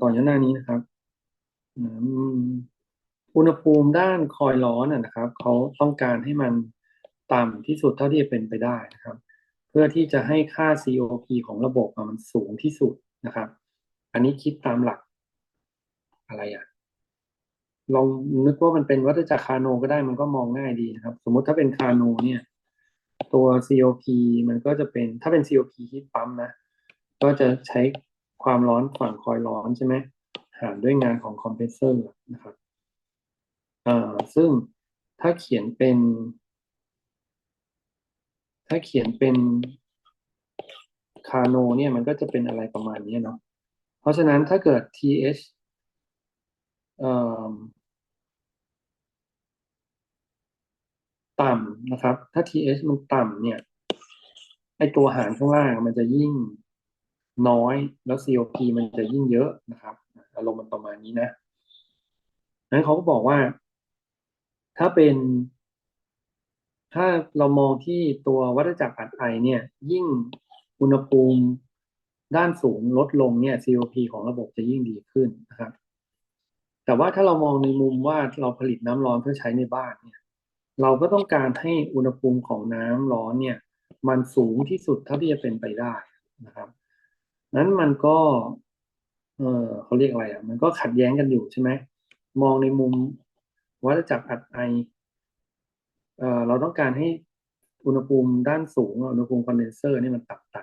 ต่อจากหน้านี้นะครับอุณหภูมิด้านคอยล์ร้อนนะครับเขาต้องการให้มันต่ำที่สุดเท่าที่จะเป็นไปได้นะครับ เพื่อที่จะให้ค่า COP ของระบบมันสูงที่สุดนะครับ อันนี้คิดตามหลักอะไรอะลองนึกว่ามันเป็นวัฏจักรคาโนก็ได้มันก็มองง่ายดีนะครับ สมมติถ้าเป็นคาโนเนี่ยตัว COP มันก็จะเป็นถ้าเป็น COP ฮีทปั๊มนะ ก็จะใช้ ความร้อนฝั่งคอยล์ร้อนใช่ไหมหารด้วยงานของคอมเพรสเซอร์นะครับซึ่งถ้าเขียนเป็น ถ้าเขียนเป็นคาโนเนี่ยมันก็จะเป็นอะไรประมาณนี้เนาะเพราะฉะนั้นถ้าเกิด th เอ่อต่ำนะครับ ถ้า th มันต่ำเนี่ยไอตัวหารข้างล่างมันจะยิ่ง น้อย แล้ว COP มันจะยิ่งเยอะนะครับอารมณ์มันประมาณนี้นะนั้นเขาก็บอกว่า ถ้าเป็น ถ้าเรามองที่ตัววัฏจักรอัดไอเนี่ย ยิ่งอุณหภูมิด้านสูงลดลงเนี่ย COP ของระบบจะยิ่งดีขึ้นนะครับ แต่ว่าถ้าเรามองในมุมว่าเราผลิตน้ำร้อนเพื่อใช้ในบ้านเนี่ย เราก็ต้องการให้อุณหภูมิของน้ำร้อนเนี่ย มันสูงที่สุดเท่าที่จะเป็นไปได้นะครับ นั้นมันก็ เออเขาเรียกอะไรอะ มันก็ขัดแย้งกันอยู่ใช่ไหมมองในมุมวัฏจักรอัดไอเออเราต้องการให้อุณหภูมิด้านสูงอุณหภูมิคอนเดนเซอร์นี่มันต่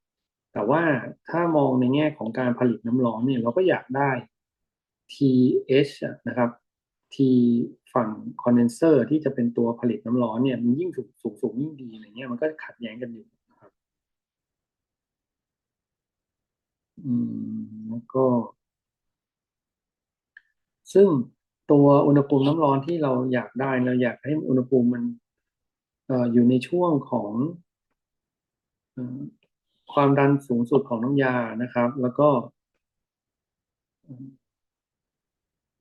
ำๆแต่ว่าถ้ามองในแง่ของการผลิตน้ำร้อนเนี่ยเราก็อยากได้ TH นะครับ T ฝั่งคอนเดนเซอร์ที่จะเป็นตัวผลิตน้ำร้อนเนี่ยมันยิ่งสูงสูงสูงยิ่งดีอะไรเงี้ยมันก็ขัดแย้งกันอยู่นะครับ อืมแล้วก็ ซึ่งตัวอุณหภูมิน้ำร้อนที่เราอยากได้เราอยากให้อุณหภูมิมันเอ่ออยู่ในช่วงของเอ่อความดันสูงสุดของน้ำยานะครับ แล้วก็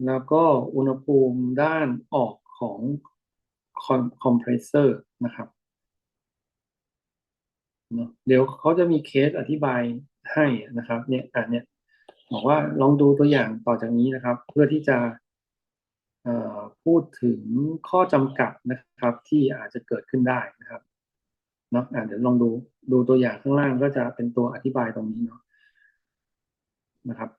แล้วก็อุณหภูมิด้านออกของคอมเพรสเซอร์นะครับเนาะเดี๋ยวเขาจะมีเคสอธิบาย ให้นะครับ เนี่ยอันเนี้ยบอกว่าลองดูตัวอย่างต่อจากนี้นะครับ เพื่อที่จะพูดถึงข้อจำกัดนะครับ ที่อาจจะเกิดขึ้นได้นะครับเนาะเดี๋ยวลองดูดูตัวอย่างข้างล่างก็จะเป็นตัวอธิบายตรงนี้เนาะนะครับ